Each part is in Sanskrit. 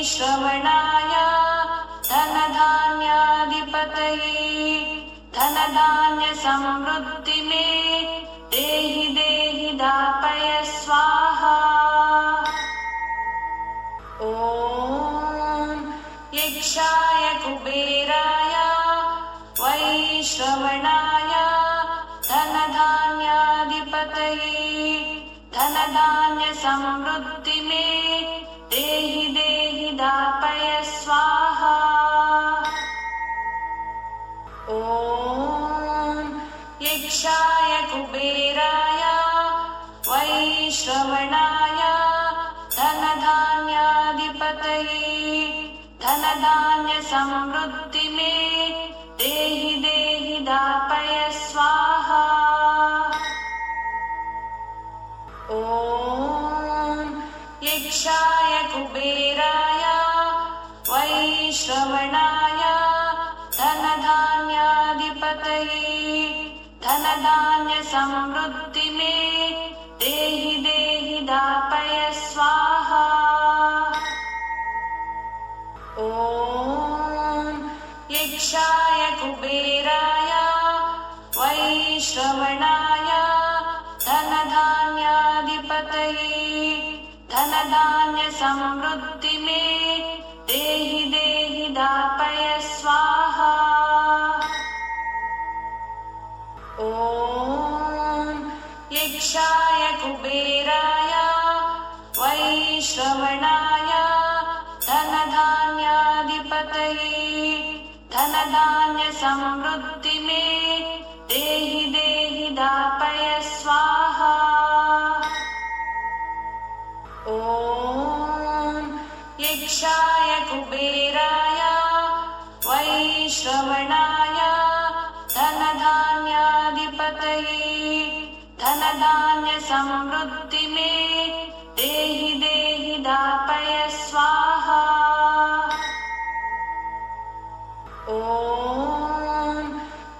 वैश्रवणाय धनधान्याधिपतये धनधान्यसमृद्धि मे देहि देहि दापय स्वाहा। ॐ यक्षाय कुबेराय वैश्रवणाय धनधान्याधिपतये धनधान्यसमृद्धि मे देहि देहि दापय स्वाहा ॐ यक्षाय कुबेराय वैश्रवणाय धनधान्याधिपतये धनधान्यसमृद्धि मे देहि देहि दापय स्वाहा ॐ यक्षाय कुबेराय वैश्रवणाय धनधान्याधिपतये धनधान्यसमृद्धि मे देहि देहि दापय स्वाहा। ॐ यक्षाय कुबेराय वैश्रवणाय धनधान्याधिपतये मे देहि देहि दापय स्वाहा। ॐ यक्षाय कुबेराय वैश्रवणाय धनधान्याधिपतये धनधान्यसमृद्धि धनधान्यसमृद्धि मे देहि देहि दापय स्वाहा। ॐ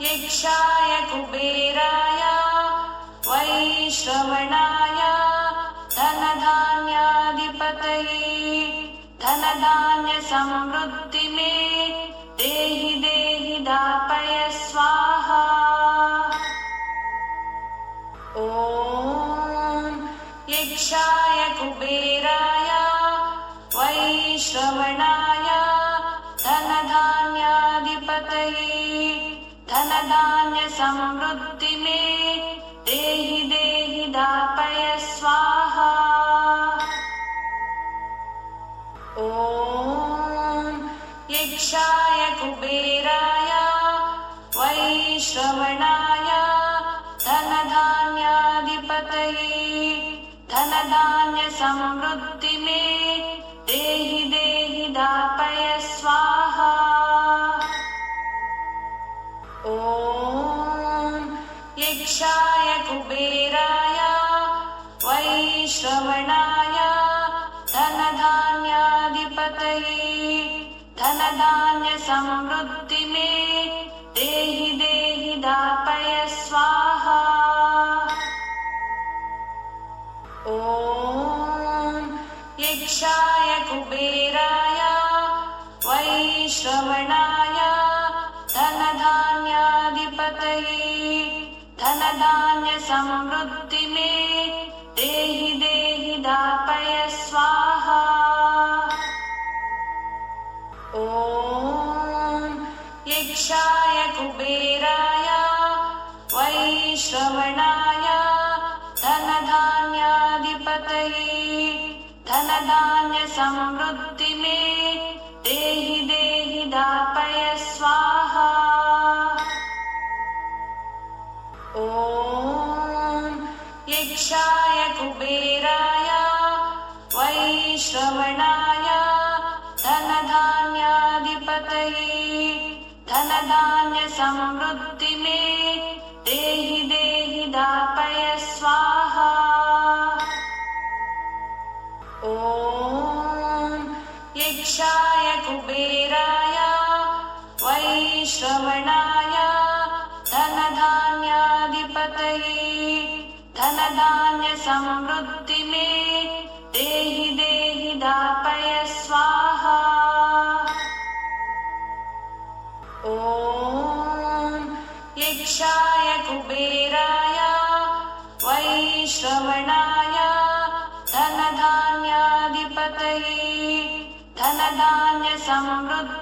यक्षाय कुबेराय वैश्रवणाय धनधान्याधिपतये धनधान्यसमृद्धि धनधान्यसमृद्धि मे देहि देहि दापय स्वाहा। ॐ यक्षाय कुबेराय वैश्रवणाय धनधान्याधिपतये धनधान्यसमृद्धि यक्षाय कुबेराय वैश्रवणाय धनधान्याधिपतये धनधान्यसमृद्धि मे देहि देहि दापय स्वाहा। ॐ यक्षाय कुबेराय वैश्रवणाय धनधान्यसमृद्धि मे देहि देहि दापय स्वाहा। ॐ यक्षाय कुबेराय वैश्रवणाय धनधान्याधिपतये धनधान्यसमृद्धि मे देहि देहि दापय स्वाहा। ॐ यक्षाय कुबेराय वैश्रवणाय धनधान्याधिपतये धनधान्यसमृद्धि मे देहि देहि दापय स्वाहा। ॐ यक्षाय धान्य समृद्धिले देहि देहि दापय स्वाहा। ॐ यक्षाय कुबेराय वैश्रवणाय धनधान्याधिपतये धनधान्यसमृद्धि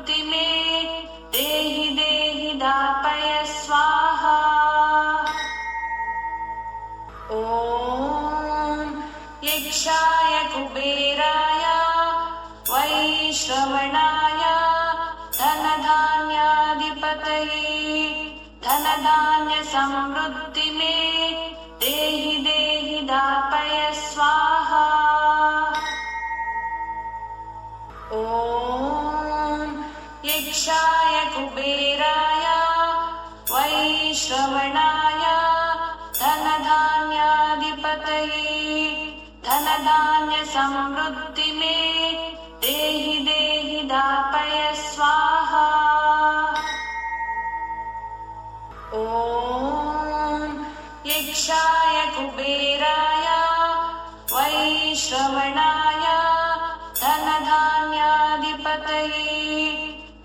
धनधान्यसमृद्धि मे देहि देहि दापय स्वाहा। ॐ यक्षाय कुबेराय वैश्रवणाय धनधान्याधिपतये धनधान्यसमृद्धि यक्षाय कुबेराय वैश्रवणाय धनधान्याधिपतये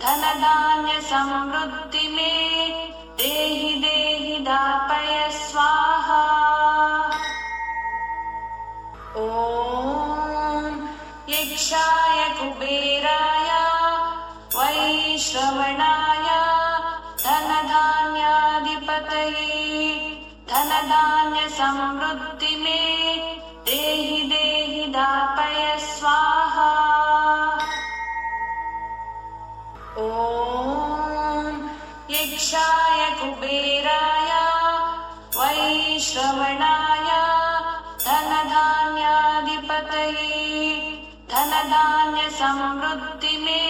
धनधान्यसमृद्धि मे देहि देहि दापय स्वाहा। ॐ यक्षाय कुबेराय वैश्रवणाय धनधान्यसमृद्धि मे। देहि देहि दापय स्वाहा ॐ यक्षाय कुबेराय वैश्रवणाय धनधान्याधिपतये धनधान्यसमृद्धि मे